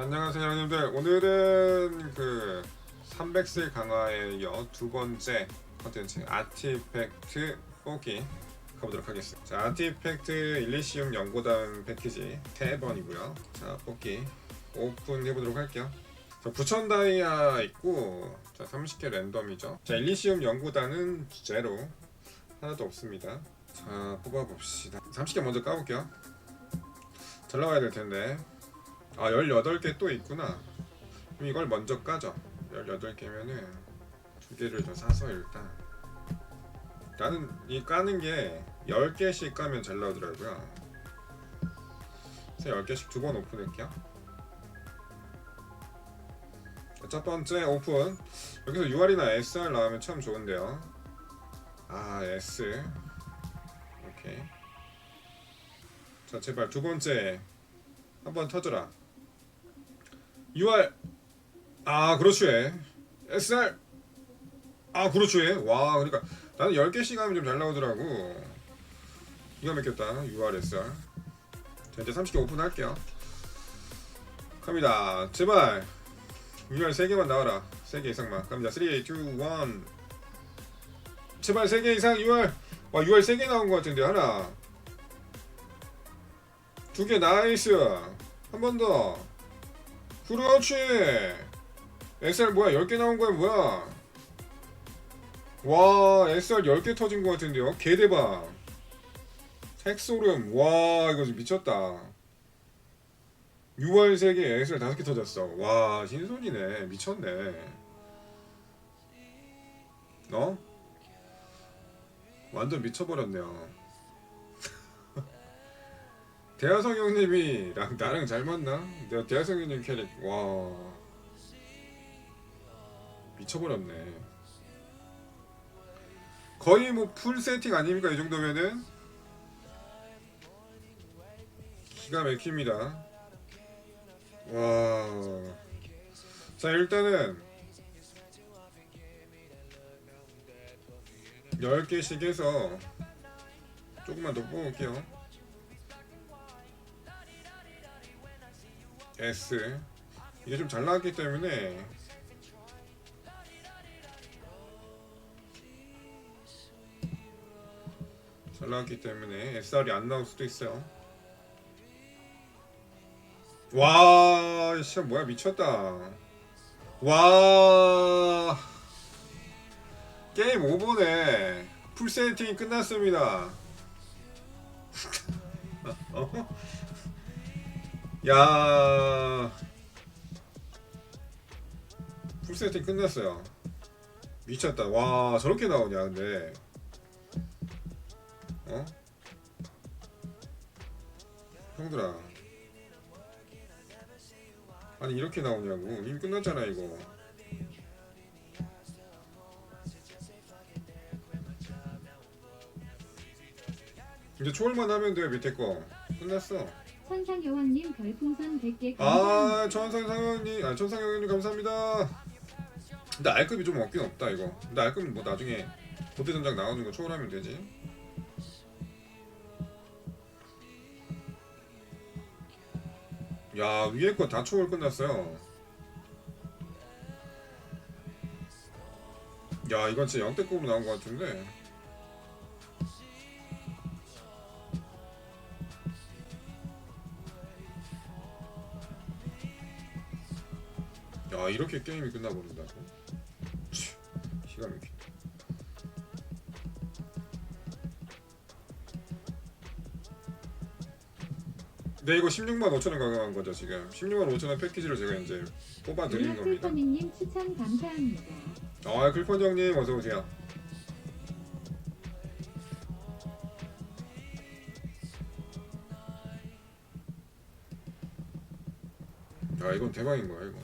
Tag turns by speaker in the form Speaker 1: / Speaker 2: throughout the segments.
Speaker 1: 자, 안녕하세요 형님들. 오늘은 그 300세 강화에 이어 두 번째 컨텐츠 아티팩트 뽑기 가보도록 하겠습니다. 자 아티팩트 일리시움 연고당 패키지 3번이고요. 자 뽑기 오픈해보도록 할게요. 자9000 다이아 있고 자 30개 랜덤이죠. 자 일리시움 연고당은 제로. 하나도 없습니다. 자 뽑아봅시다. 30개 먼저 까볼게요. 잘 나와야 될 텐데 아 18개 또 있구나. 그럼 이걸 먼저 까죠. 18개면은 두 개를 더 사서 일단. 나는 이 까는 게 10개씩 까면 잘 나오더라고요. 그래서 10개씩 두 번 오픈할게요. 자, 첫 번째 오픈. 여기서 UR이나 SR 나오면 참 좋은데요. 아 S. 오케이. 자 제발 두 번째 한번 터져라 UR 아 그렇지. SR 아 그렇지. 와 그러니까 나는 10개씩 하면 좀 잘 나오더라고. 기가 막혔다. UR SR 자 이제 30개 오픈할게요. 갑니다. 제발. UR 3개만 나와라. 3개 이상만. 갑니다. 3, 2, 1 제발 3개 이상 UR 와 UR 3개 나온 것 같은데 하나. 두 개 나이스. 한 번더 그렇지. SR 뭐야? 10개 나온 거야 뭐야? 와 SR 10개 터진 것 같은데요? 개대박. 핵소름. 와 이거 지금 미쳤다. 6월 3개 SR 5개 터졌어. 와 신손이네. 미쳤네. 어? 완전 미쳐버렸네요 대하성 형님이랑 나랑 잘 맞나? 내가 대하성 형님 캐릭 와 미쳐버렸네. 거의 뭐 풀 세팅 아닙니까 이 정도면은 기가 막힙니다. 와. 자 일단은 10개씩 해서 조금만 더 뽑을게요. S 이게 좀 잘 나왔기 때문에 잘 나왔기 때문에 SR이 안 나올 수도 있어요. 와, 진짜 뭐야 미쳤다. 와, 게임 오버네. 풀 세팅이 끝났습니다. 어? 야, 풀 세팅 끝났어요. 미쳤다. 와, 저렇게 나오냐 근데. 어? 형들아 아니 이렇게 나오냐고 이미 끝났잖아 이거 이제 초월만 하면 돼 밑에 거 끝났어
Speaker 2: 천상여왕님 별풍선 100개
Speaker 1: 아
Speaker 2: 감사합니다.
Speaker 1: 천상상현님 아 천상현님 감사합니다. 근데 알급이 좀 없긴 없다 이거. 근데 알급은 뭐 나중에 고대 전장 나오는 거 초월하면 되지. 야 위에 거다 초월 끝났어요. 야 이건 진짜 영대급으로 나온 것 같은데 야 이렇게 게임이 끝나버린다고? 치, 기가 막히네. 네 이거 16만 5천원 가격한 거죠 지금? 16만 5천원 패키지로 제가 이제 뽑아 드리는 겁니다.
Speaker 2: 유라클퍼니님 추천 감사합니다.
Speaker 1: 아 글펀 형님 어서 오세요. 야 이건 대박인 거야 이거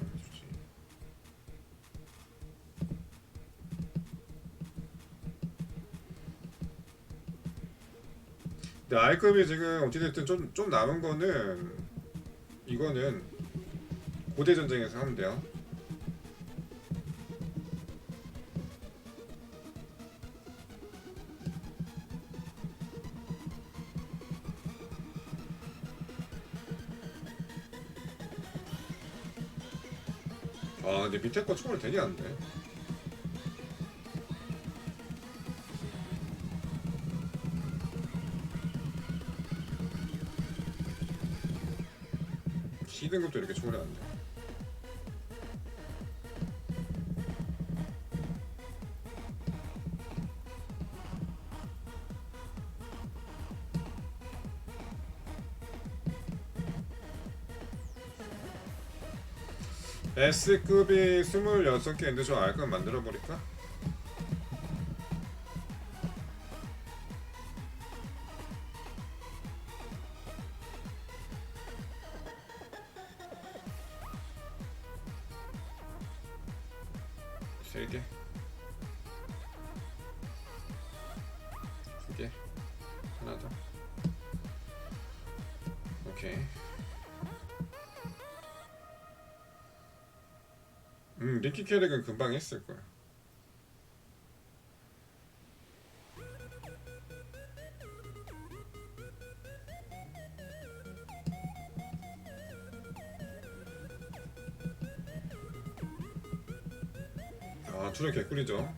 Speaker 1: 근데 R급이 지금 어찌됐든 좀, 좀 남은 거는 이거는 고대 전쟁에서 하면 돼요 아 근데 밑에 거 초월 되게 안 돼. C등급도 이렇게 돼. S급이 26개인데 저 R급 만들어 버릴까? 세 개, 두 개, 하나 더. 오케이. 음, 리키 캐릭은 금방 했을 거야. 아, 투력 개꿀이죠.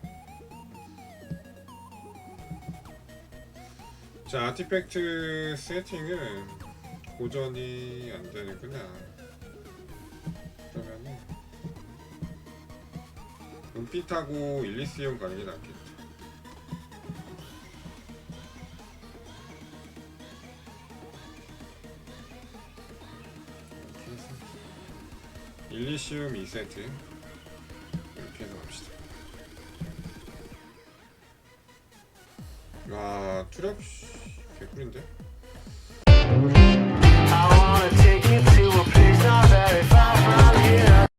Speaker 1: 자, 아티팩트 세팅은 고전이 안 되는구나. 그러면은 은빛하고 일리시움 가는 게 낫겠다. 일리시움 2세트 와 투력 씨, 개꿀인데?